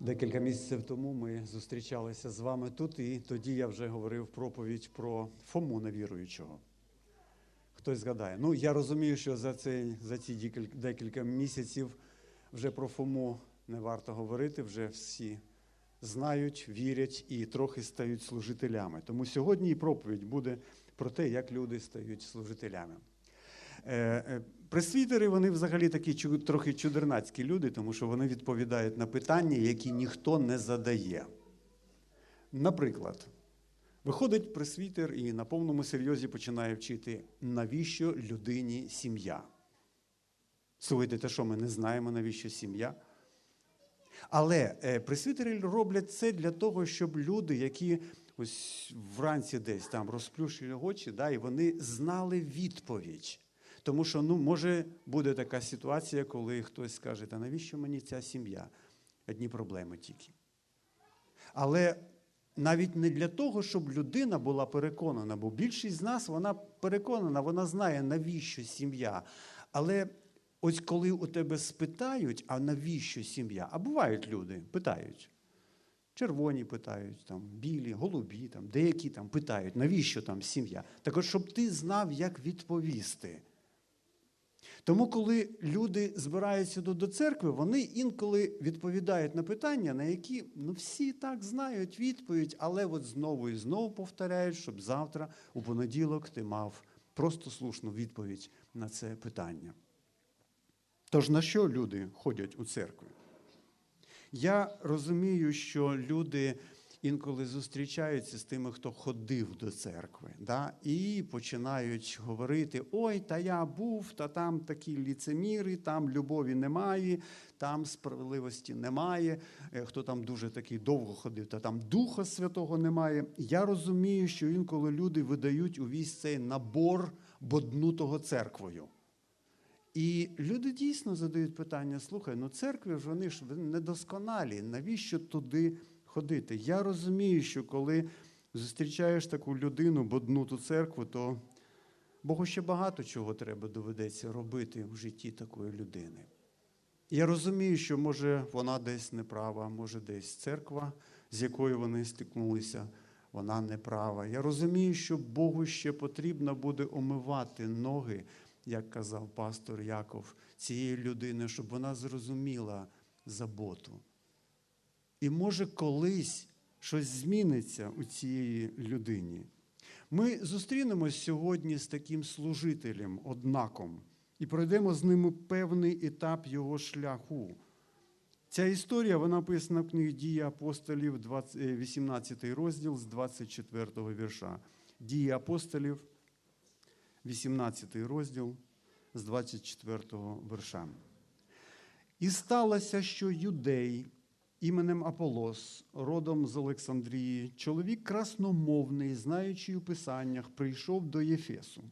Декілька місяців тому ми зустрічалися з вами тут, і тоді я вже говорив проповідь про Фому невіруючого. Хтось згадає. Ну, я розумію, що за, цей, за ці декілька місяців вже про Фому не варто говорити, вже всі знають, вірять і трохи стають служителями. Тому сьогодні і проповідь буде про те, як люди стають служителями. Пресвітери вони взагалі такі трохи чудернацькі люди, тому що вони відповідають на питання, які ніхто не задає. Наприклад, виходить пресвітер і на повному серйозі починає вчити, навіщо людині сім'я. Слухайте, те, що ми не знаємо, навіщо сім'я. Але е, пресвітери роблять це для того, щоб люди, які ось вранці десь там розплющили очі, да, і вони знали відповідь. Тому що ну, може буде така ситуація, коли хтось скаже, та навіщо мені ця сім'я? Одні проблеми тільки. Але навіть не для того, щоб людина була переконана, бо більшість з нас вона переконана, вона знає, навіщо сім'я. Але ось коли у тебе спитають, а навіщо сім'я? А бувають люди, питають. Червоні питають, там, білі, голубі, там, деякі там питають, навіщо там сім'я? Так от, щоб ти знав, як відповісти. Тому, коли люди збираються до, церкви, вони інколи відповідають на питання, на які ну, всі так знають відповідь, але от знову і знову повторяють, щоб завтра, у понеділок, ти мав просто слушну відповідь на це питання. Тож на що люди ходять у церкву? Я розумію, що люди інколи зустрічаються з тими, хто ходив до церкви, да? і починають говорити: ой, та я був, та там такі ліцеміри, там любові немає, там справедливості немає. Е, Хто там дуже такий довго ходив, та там Духа Святого немає. Я розумію, що інколи люди видають увесь цей набор боднутого церквою. І люди дійсно задають питання: слухай, ну церкви ж вони ж недосконалі, навіщо туди ходити? Я розумію, що коли зустрічаєш таку людину, боднуту церкву, то Богу ще багато чого треба доведеться робити в житті такої людини. Я розумію, що може вона десь неправа, може десь церква, з якою вони стикнулися, вона неправа. Я розумію, що Богу ще потрібно буде омивати ноги, як казав пастор Яков, цієї людини, щоб вона зрозуміла заботу. І може колись щось зміниться у цієї людині. Ми зустрінемось сьогодні з таким служителем, однаком, і пройдемо з ним певний етап його шляху. Ця історія вона описана в книгі Дії апостолів, 20 е, 18 розділ з 24 вірша. Дії апостолів, 18 розділ з 24 вірша. І сталося, що юдей іменем Аполос, родом з Олександрії, чоловік красномовний, знаючий у писаннях, прийшов до Єфесу.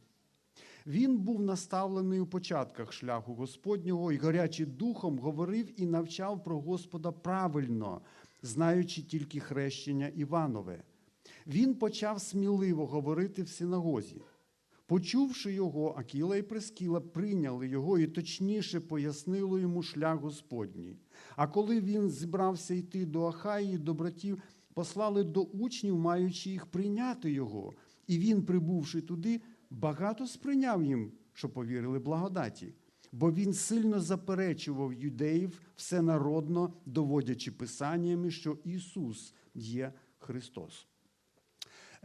Він був наставлений у початках шляху Господнього і гарячий духом говорив і навчав про Господа правильно, знаючи тільки хрещення Іванове. Він почав сміливо говорити в синагозі. Почувши його, Акіла і Прескіла прийняли його і точніше пояснили йому шлях Господній. А коли він зібрався йти до Ахаї, до братів, послали до учнів, маючи їх прийняти його. І він, прибувши туди, багато сприйняв їм, що повірили благодаті. Бо він сильно заперечував юдеїв всенародно, доводячи писаннями, що Ісус є Христос.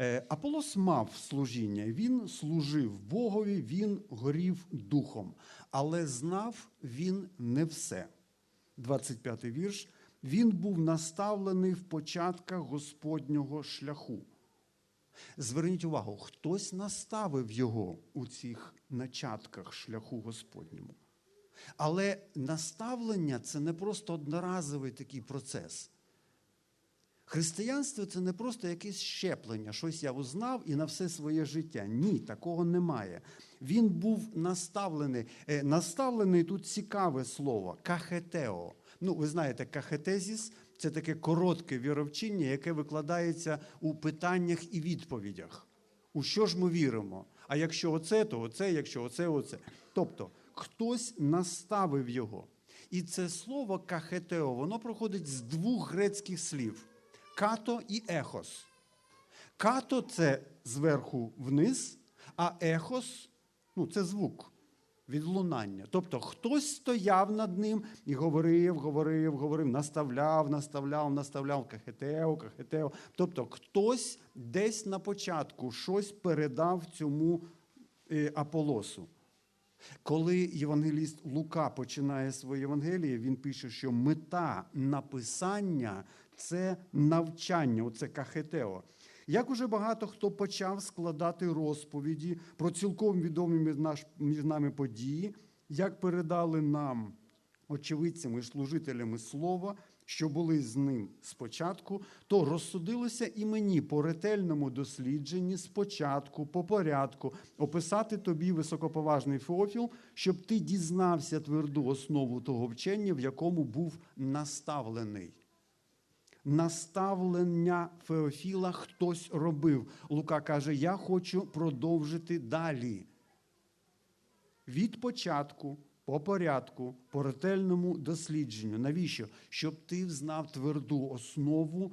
Е, Аполос мав служіння, він служив Богові, він горів духом, але знав він не все. 25 вірш. Він був наставлений в початках Господнього шляху. Зверніть увагу, хтось наставив його у цих начатках шляху Господньому. Але наставлення це не просто одноразовий такий процес. Християнство це не просто якесь щеплення, щось я узнав і на все своє життя. Ні, такого немає. Він був наставлений. Е, Наставлений тут цікаве слово кахетео. Ну, ви знаєте, кахетезіс це таке коротке віровчення, яке викладається у питаннях і відповідях. У що ж ми віримо? А якщо оце, то оце, якщо оце, оце. Тобто хтось наставив його. І це слово кахетео, воно проходить з двох грецьких слів: като і ехос. Като це зверху вниз, а ехос ну, це звук відлунання. Тобто хтось стояв над ним і говорив, говорив, говорив, наставляв, наставляв, наставляв кахетео, кахетео. Тобто хтось десь на початку щось передав цьому е, Аполосу. Коли євангеліст Лука починає своє Євангеліє, він пише, що мета написання це навчання, оце кахетео. Як уже багато хто почав складати розповіді про цілком відомі між нами події, як передали нам очевидцями і служителями слова, що були з ним спочатку, то розсудилося і мені по ретельному дослідженні спочатку, по порядку, описати тобі високоповажний Феофіл, щоб ти дізнався тверду основу того вчення, в якому був наставлений. Наставлення Феофіла хтось робив. Лука каже: Я хочу продовжити далі. Від початку, по порядку, по ретельному дослідженню. Навіщо? Щоб ти знав тверду основу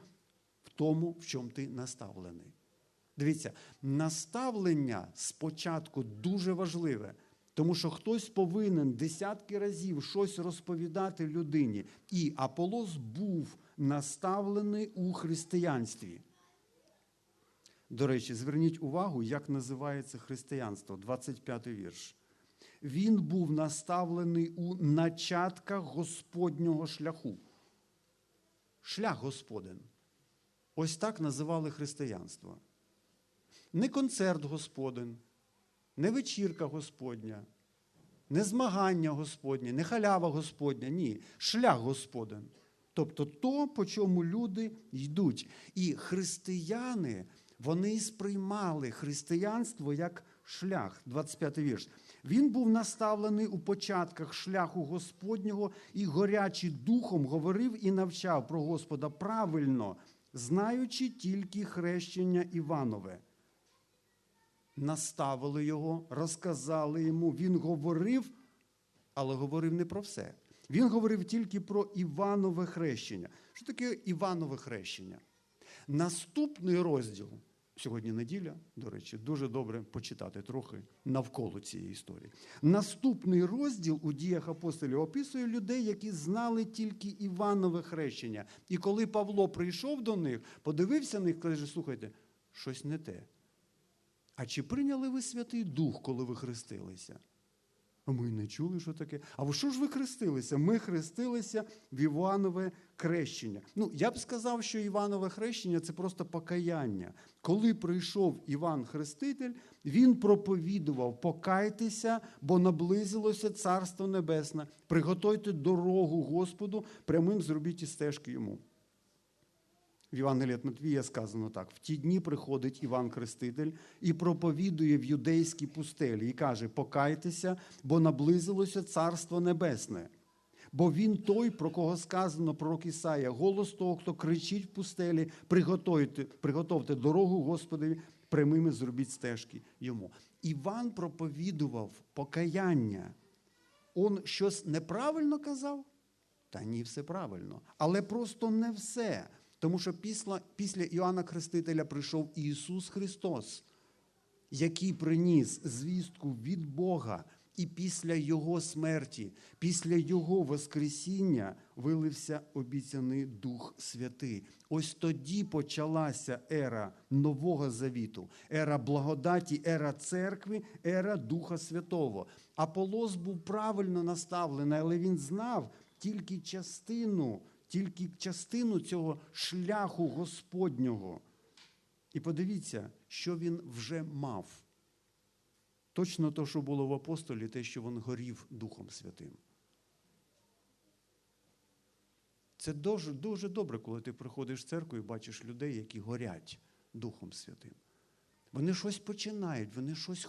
в тому, в чому ти наставлений. Дивіться, наставлення спочатку дуже важливе, тому що хтось повинен десятки разів щось розповідати людині. І Аполос був наставлений у християнстві. До речі, зверніть увагу, як називається християнство, 25 вірш. Він був наставлений у начатках Господнього шляху. Шлях Господен. Ось так називали християнство. Не концерт Господен, не вечірка Господня, не змагання Господнє, не халява Господня, ні, шлях Господен. Тобто то, по чому люди йдуть. І християни, вони сприймали християнство як шлях, 25 вірш. Він був наставлений у початках шляху Господнього і горячий духом говорив і навчав про Господа правильно, знаючи тільки хрещення Іванове наставили його, розказали йому. Він говорив, але говорив не про все. Він говорив тільки про Іванове хрещення. Що таке Іванове хрещення? Наступний розділ, сьогодні неділя, до речі, дуже добре почитати трохи навколо цієї історії. Наступний розділ у діях апостолів описує людей, які знали тільки Іванове хрещення. І коли Павло прийшов до них, подивився на них, каже: слухайте, щось не те. А чи прийняли ви Святий Дух, коли ви хрестилися? А ми не чули, що таке. А що ж ви хрестилися? Ми хрестилися в Іванове хрещення. Ну, я б сказав, що Іванове хрещення це просто покаяння. Коли прийшов Іван Хреститель, він проповідував: покайтеся, бо наблизилося Царство Небесне, приготуйте дорогу Господу, прямим зробіть і стежки йому. В Євангелії від Матвія сказано так: в ті дні приходить Іван Хреститель і проповідує в юдейській пустелі і каже: Покайтеся, бо наблизилося Царство Небесне. Бо він той, про кого сказано пророк Ісая, голос того, хто кричить в пустелі, приготуйте, приготовте дорогу Господові, прямими зробіть стежки йому. Іван проповідував покаяння. Он щось неправильно казав? Та ні, все правильно. Але просто не все. Тому що після, після Іоанна Хрестителя прийшов Ісус Христос, який приніс звістку від Бога, і після Його смерті, після Його Воскресіння вилився обіцяний Дух Святий. Ось тоді почалася ера Нового Завіту, ера благодаті, ера церкви, ера Духа Святого. Аполос був правильно наставлений, але він знав тільки частину тільки частину цього шляху Господнього. І подивіться, що він вже мав. Точно те, що було в апостолі, те, що він горів Духом Святим. Це дуже, дуже добре, коли ти приходиш в церкву і бачиш людей, які горять Духом Святим. Вони щось починають, вони щось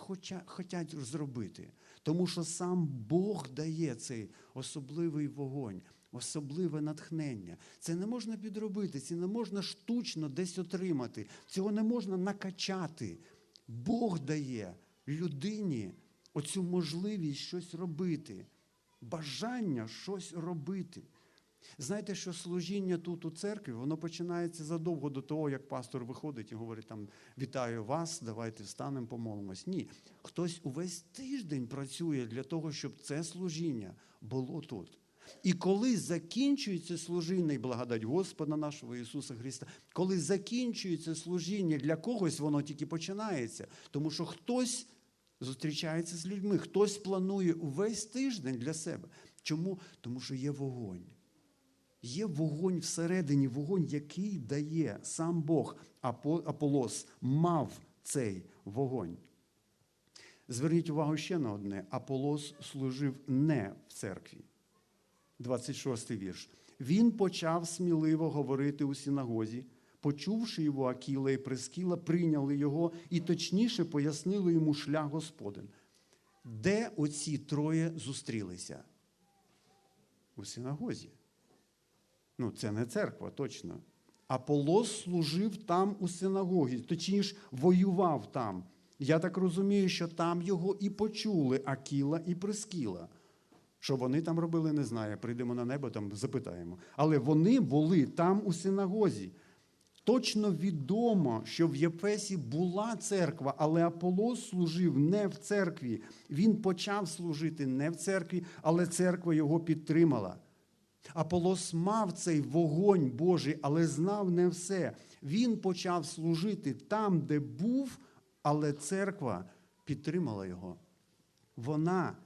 хочуть зробити. Тому що сам Бог дає цей особливий вогонь, особливе натхнення. Це не можна підробити, це не можна штучно десь отримати, цього не можна накачати. Бог дає людині оцю можливість щось робити. бажання щось робити. Знаєте, що служіння тут у церкві, воно починається задовго до того, як пастор виходить і говорить там вітаю вас, давайте встанемо, помолимось. Ні, хтось увесь тиждень працює для того, щоб це служіння було тут. І коли закінчується служіння і благодать Господа нашого Ісуса Христа, коли закінчується служіння для когось, воно тільки починається, тому що хтось зустрічається з людьми, хтось планує увесь тиждень для себе. Чому? Тому що є вогонь. Є вогонь всередині, вогонь, який дає сам Бог. Аполос мав цей вогонь. Зверніть увагу ще на одне: Аполос служив не в церкві. 26 вірш. Він почав сміливо говорити у синагозі. Почувши його Акіла і Прескіла, прийняли його і точніше пояснили йому шлях Господен. Де оці троє зустрілися? У синагозі. Ну, це не церква, точно. Аполос служив там у синагогі, точніше, воював там. Я так розумію, що там його і почули Акіла і Прескіла. Що вони там робили, не знаю. Прийдемо на небо, там запитаємо. Але вони були там у синагозі. Точно відомо, що в Єфесі була церква, але Аполос служив не в церкві. Він почав служити не в церкві, але церква його підтримала. Аполос мав цей вогонь Божий, але знав не все. Він почав служити там, де був, але церква підтримала його. Вона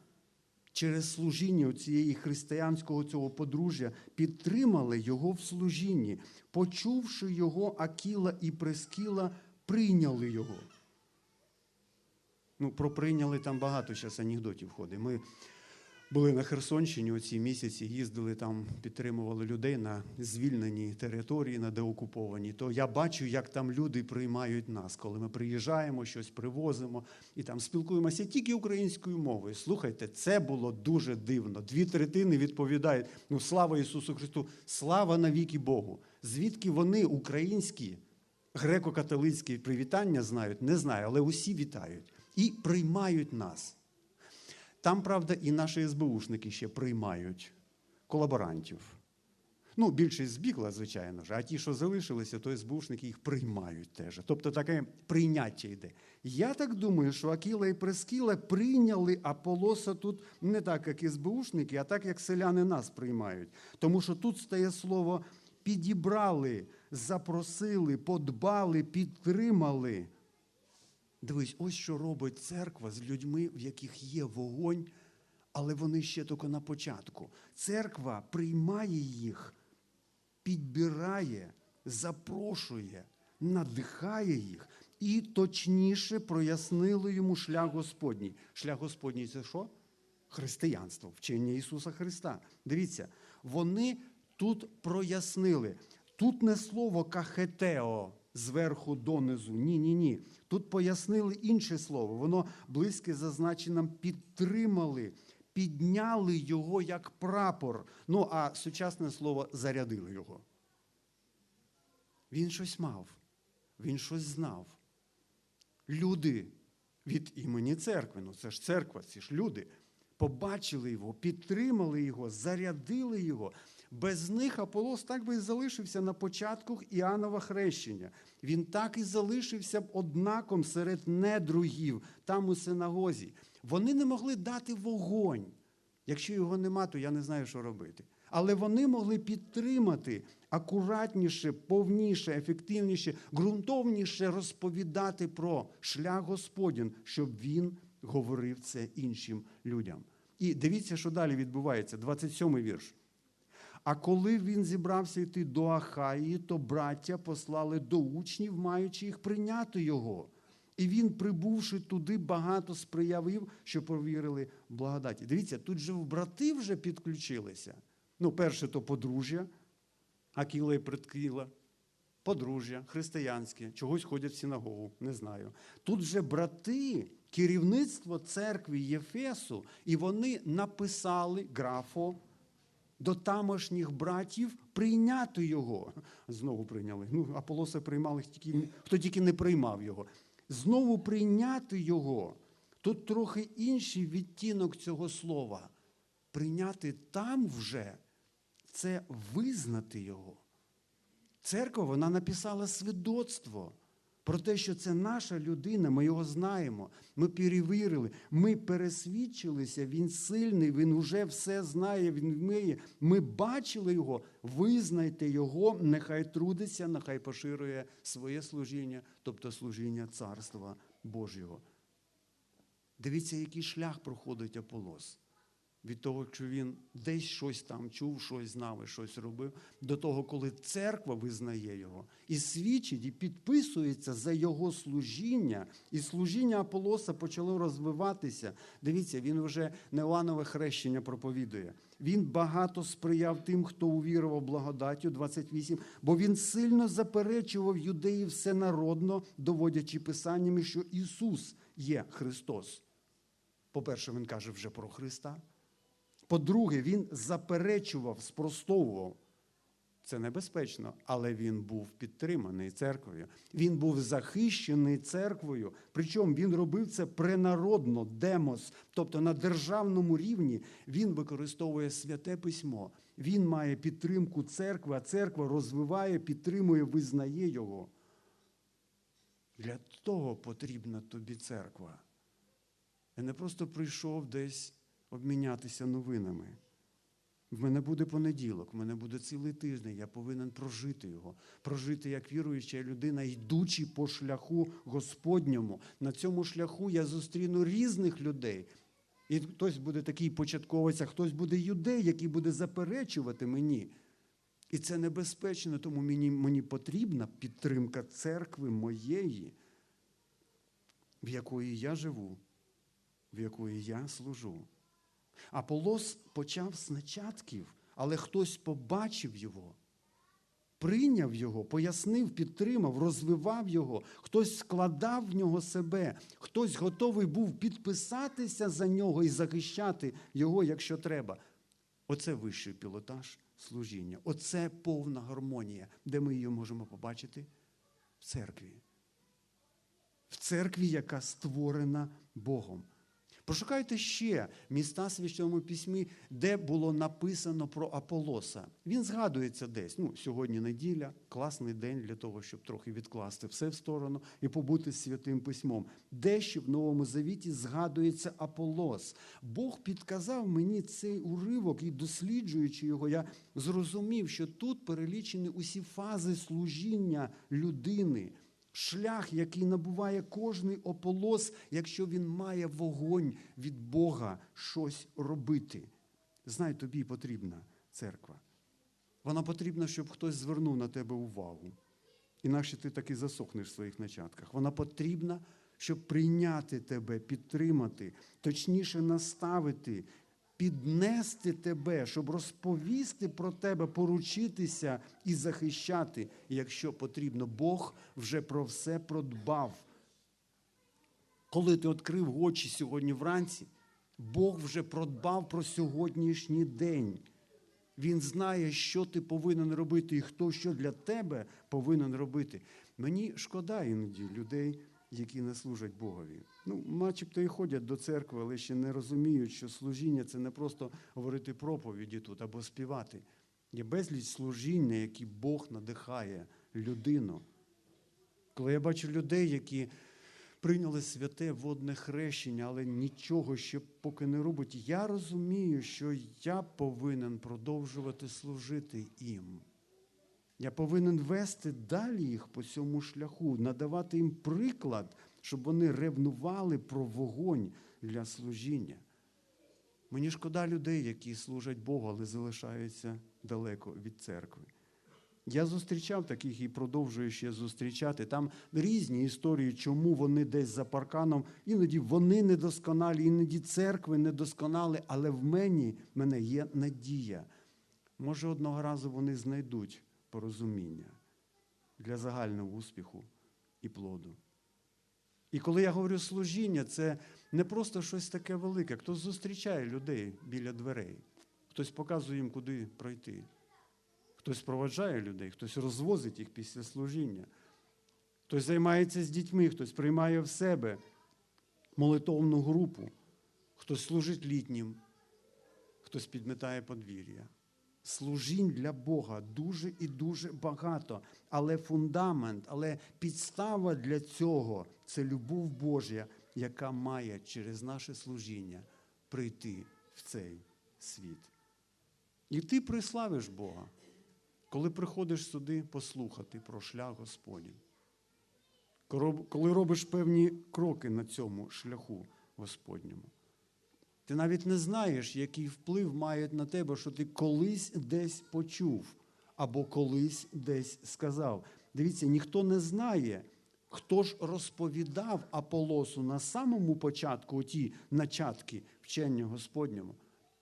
через служіння цієї християнського цього подружжя підтримали його в служінні. Почувши його, Акіла і Прескіла прийняли його. Ну, про прийняли там багато зараз анекдотів ходить. Були на Херсонщині оці місяці, їздили там, підтримували людей на звільненій території, на деокупованій. То я бачу, як там люди приймають нас, коли ми приїжджаємо, щось привозимо і там спілкуємося тільки українською мовою. Слухайте, це було дуже дивно. Дві третини відповідають: ну слава Ісусу Христу, слава навіки Богу. Звідки вони українські, греко-католицькі привітання знають, не знаю, але усі вітають і приймають нас. Там, правда, і наші СБУшники ще приймають колаборантів. Ну, більшість збігла, звичайно ж, а ті, що залишилися, то СБУшники їх приймають теж. Тобто таке прийняття йде. Я так думаю, що Акіла і Прескіла прийняли Аполоса тут не так, як СБУшники, а так, як селяни нас приймають. Тому що тут стає слово підібрали, запросили, подбали, підтримали. Дивись, ось що робить церква з людьми, в яких є вогонь, але вони ще тільки на початку. Церква приймає їх, підбирає, запрошує, надихає їх і точніше прояснили йому шлях Господній. Шлях Господній це що? Християнство, вчення Ісуса Христа. Дивіться, вони тут прояснили. Тут не слово кахетео зверху донизу. Ні, ні, ні. Тут пояснили інше слово. Воно близьке за значенням підтримали, підняли його як прапор. Ну, а сучасне слово зарядили його. Він щось мав, він щось знав. Люди від імені церкви, ну це ж церква, ці ж люди, побачили його, підтримали його, зарядили його. Без них Аполос так би і залишився на початку Іоаннова хрещення. Він так і залишився б однаком серед недругів, там у синагозі. Вони не могли дати вогонь. Якщо його нема, то я не знаю, що робити. Але вони могли підтримати акуратніше, повніше, ефективніше, ґрунтовніше розповідати про шлях Господін, щоб він говорив це іншим людям. І дивіться, що далі відбувається. 27 вірш. А коли він зібрався йти до Ахаї, то браття послали до учнів, маючи їх прийняти його. І він, прибувши туди, багато сприявив, що повірили благодаті. Дивіться, тут же брати вже підключилися. Ну, перше, то подружжя, Акіла і Предкіла, подружжя, християнське, чогось ходять в синагогу, не знаю. Тут же брати, керівництво церкви Єфесу, і вони написали графо до тамошніх братів прийняти його. Знову прийняли. Ну, Аполоса приймали, тільки, хто тільки не приймав його. Знову прийняти його. Тут трохи інший відтінок цього слова. прийняти там вже це визнати його. Церква вона написала свідоцтво про те, що це наша людина, ми його знаємо. Ми перевірили, ми пересвідчилися, він сильний, він вже все знає, він вміє. Ми бачили його, визнайте його, нехай трудиться, нехай поширює своє служіння, тобто служіння Царства Божого. Дивіться, який шлях проходить Аполос. Від того, що він десь щось там чув, щось знав і щось робив, до того, коли церква визнає його і свідчить, і підписується за його служіння, і служіння Аполоса почало розвиватися. Дивіться, він вже Неоанове хрещення проповідує. Він багато сприяв тим, хто увірував благодаттю, 28, бо він сильно заперечував юдеїв всенародно, доводячи писаннями, що Ісус є Христос. По-перше, він каже вже про Христа. По-друге, він заперечував, спростовував. Це небезпечно, але він був підтриманий церквою. Він був захищений церквою. Причому він робив це пренародно, демос, тобто на державному рівні він використовує святе письмо. Він має підтримку церкви, а церква розвиває, підтримує, визнає його. Для того потрібна тобі церква. Я не просто прийшов десь обмінятися новинами. В мене буде понеділок, в мене буде цілий тиждень, я повинен прожити його, прожити як віруюча людина, йдучи по шляху Господньому. На цьому шляху я зустріну різних людей. І хтось буде такий початковець, а хтось буде юдей, який буде заперечувати мені. І це небезпечно, тому мені, мені потрібна підтримка церкви моєї, в якої я живу, в якої я служу. Аполос почав з начатків, але хтось побачив його, прийняв його, пояснив, підтримав, розвивав його, хтось складав в нього себе, хтось готовий був підписатися за нього і захищати його, якщо треба. Оце вищий пілотаж служіння. Оце повна гармонія, де ми її можемо побачити в церкві. В церкві, яка створена Богом. Пошукайте ще міста в священному письмі, де було написано про Аполоса. Він згадується десь. Ну, Сьогодні неділя, класний день для того, щоб трохи відкласти все в сторону і побути святим письмом. Дещо в Новому Завіті згадується Аполос. Бог підказав мені цей уривок, і досліджуючи його, я зрозумів, що тут перелічені усі фази служіння людини шлях, який набуває кожний ополос, якщо він має вогонь від Бога щось робити. Знай, тобі потрібна церква. Вона потрібна, щоб хтось звернув на тебе увагу. Інакше ти таки засохнеш в своїх начатках. Вона потрібна, щоб прийняти тебе, підтримати, точніше наставити, піднести тебе, щоб розповісти про тебе, поручитися і захищати. Якщо потрібно, Бог вже про все продбав. Коли ти відкрив очі сьогодні вранці, Бог вже продбав про сьогоднішній день. Він знає, що ти повинен робити і хто що для тебе повинен робити. Мені шкода іноді людей які не служать Богові. Ну, начебто і ходять до церкви, але ще не розуміють, що служіння це не просто говорити проповіді тут або співати. Є безліч служіння, які Бог надихає людину. Коли я бачу людей, які прийняли святе водне хрещення, але нічого ще поки не робить, я розумію, що я повинен продовжувати служити їм. Я повинен вести далі їх по цьому шляху, надавати їм приклад, щоб вони ревнували про вогонь для служіння. Мені шкода людей, які служать Богу, але залишаються далеко від церкви. Я зустрічав таких і продовжую ще зустрічати. Там різні історії, чому вони десь за парканом. Іноді вони недосконалі, іноді церкви недосконалі, але в мені в мене є надія. Може, одного разу вони знайдуть порозуміння для загального успіху і плоду. І коли я говорю служіння, це не просто щось таке велике. Хтось зустрічає людей біля дверей, хтось показує їм, куди пройти. Хтось проваджає людей, хтось розвозить їх після служіння, хтось займається з дітьми, хтось приймає в себе молитовну групу, хтось служить літнім, хтось підметає подвір'я. Служінь для Бога дуже і дуже багато, але фундамент, але підстава для цього це любов Божя, яка має через наше служіння прийти в цей світ. І ти приславиш Бога, коли приходиш сюди послухати про шлях Господній. Коли- робиш певні кроки на цьому шляху Господньому. Ти навіть не знаєш, який вплив мають на тебе, що ти колись десь почув або колись десь сказав. Дивіться, ніхто не знає, хто ж розповідав Аполосу на самому початку ті начатки вчення Господньому.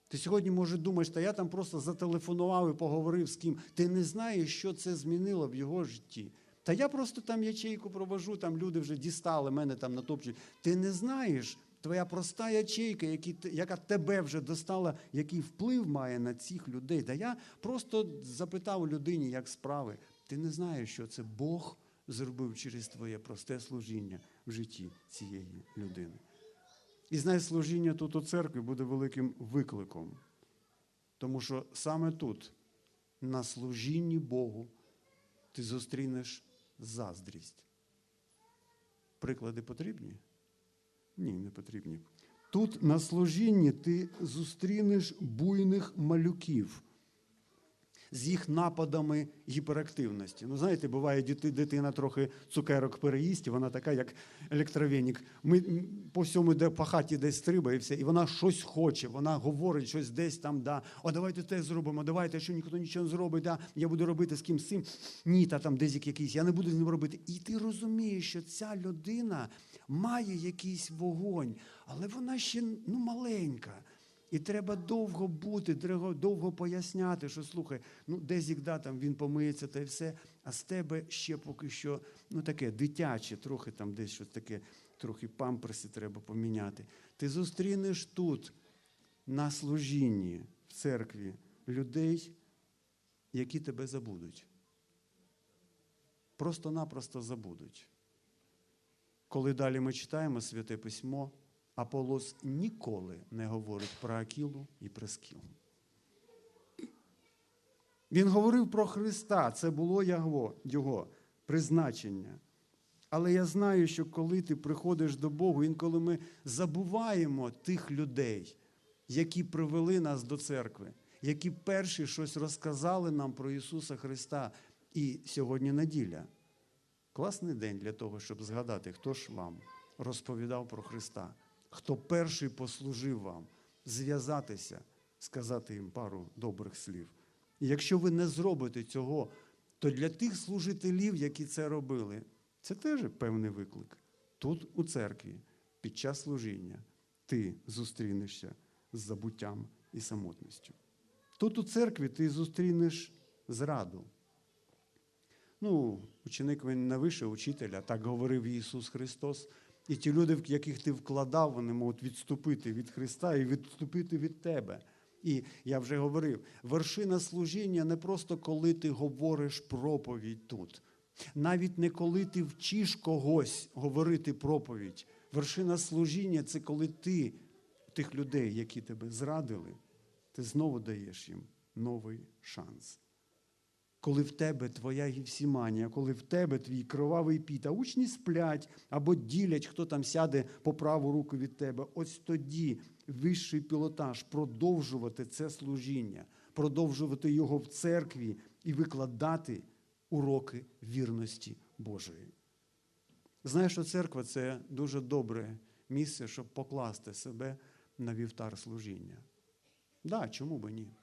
Ти сьогодні, може, думаєш, та я там просто зателефонував і поговорив з ким. Ти не знаєш, що це змінило в його житті. Та я просто там ячейку провожу, там люди вже дістали мене там натопчуть. Ти не знаєш, твоя проста ячейка, яка тебе вже достала, який вплив має на цих людей. Та я просто запитав людині, як справи. Ти не знаєш, що це Бог зробив через твоє просте служіння в житті цієї людини. І знай, служіння тут у церкві буде великим викликом. Тому що саме тут, на служінні Богу, ти зустрінеш заздрість. Приклади потрібні? Ні, не потрібні. Тут на служінні ти зустрінеш буйних малюків з їх нападами гіперактивності. Ну, знаєте, буває, дитина трохи цукерок переїсть, і вона така, як електровенік. Ми по всьому де по хаті десь стрибає і вона щось хоче, вона говорить щось десь там, да. О, давайте те зробимо, давайте, що ніхто нічого не зробить, да. я буду робити з ким з цим. Ні, та там десь якийсь, я не буду з ним робити. І ти розумієш, що ця людина має якийсь вогонь, але вона ще ну, маленька. І треба довго бути, треба довго поясняти, що слухай, ну десь да, там він помиється та й все, а з тебе ще поки що ну таке дитяче, трохи там десь щось таке, трохи памперси треба поміняти. Ти зустрінеш тут, на служінні, в церкві, людей, які тебе забудуть. Просто-напросто забудуть. Коли далі ми читаємо Святе Письмо, Аполос ніколи не говорить про Акілу і Прескілу. Він говорив про Христа, це було його, його призначення. Але я знаю, що коли ти приходиш до Бога, інколи ми забуваємо тих людей, які привели нас до церкви, які перші щось розказали нам про Ісуса Христа. І сьогодні неділя. Класний день для того, щоб згадати, хто ж вам розповідав про Христа, хто перший послужив вам, зв'язатися, сказати їм пару добрих слів. І якщо ви не зробите цього, то для тих служителів, які це робили, це теж певний виклик. Тут, у церкві, під час служіння, ти зустрінешся з забуттям і самотністю. Тут у церкві ти зустрінеш зраду. Ну, ученик він не вище учителя, так говорив Ісус Христос. І ті люди, в яких ти вкладав, вони можуть відступити від Христа і відступити від тебе. І я вже говорив, вершина служіння не просто коли ти говориш проповідь тут, навіть не коли ти вчиш когось говорити проповідь. Вершина служіння це коли ти тих людей, які тебе зрадили, ти знову даєш їм новий шанс коли в тебе твоя гівсіманія, коли в тебе твій кровавий піт, а учні сплять або ділять, хто там сяде по праву руку від тебе. Ось тоді вищий пілотаж продовжувати це служіння, продовжувати його в церкві і викладати уроки вірності Божої. Знаєш, що церква це дуже добре місце, щоб покласти себе на вівтар служіння. Да, чому би ні?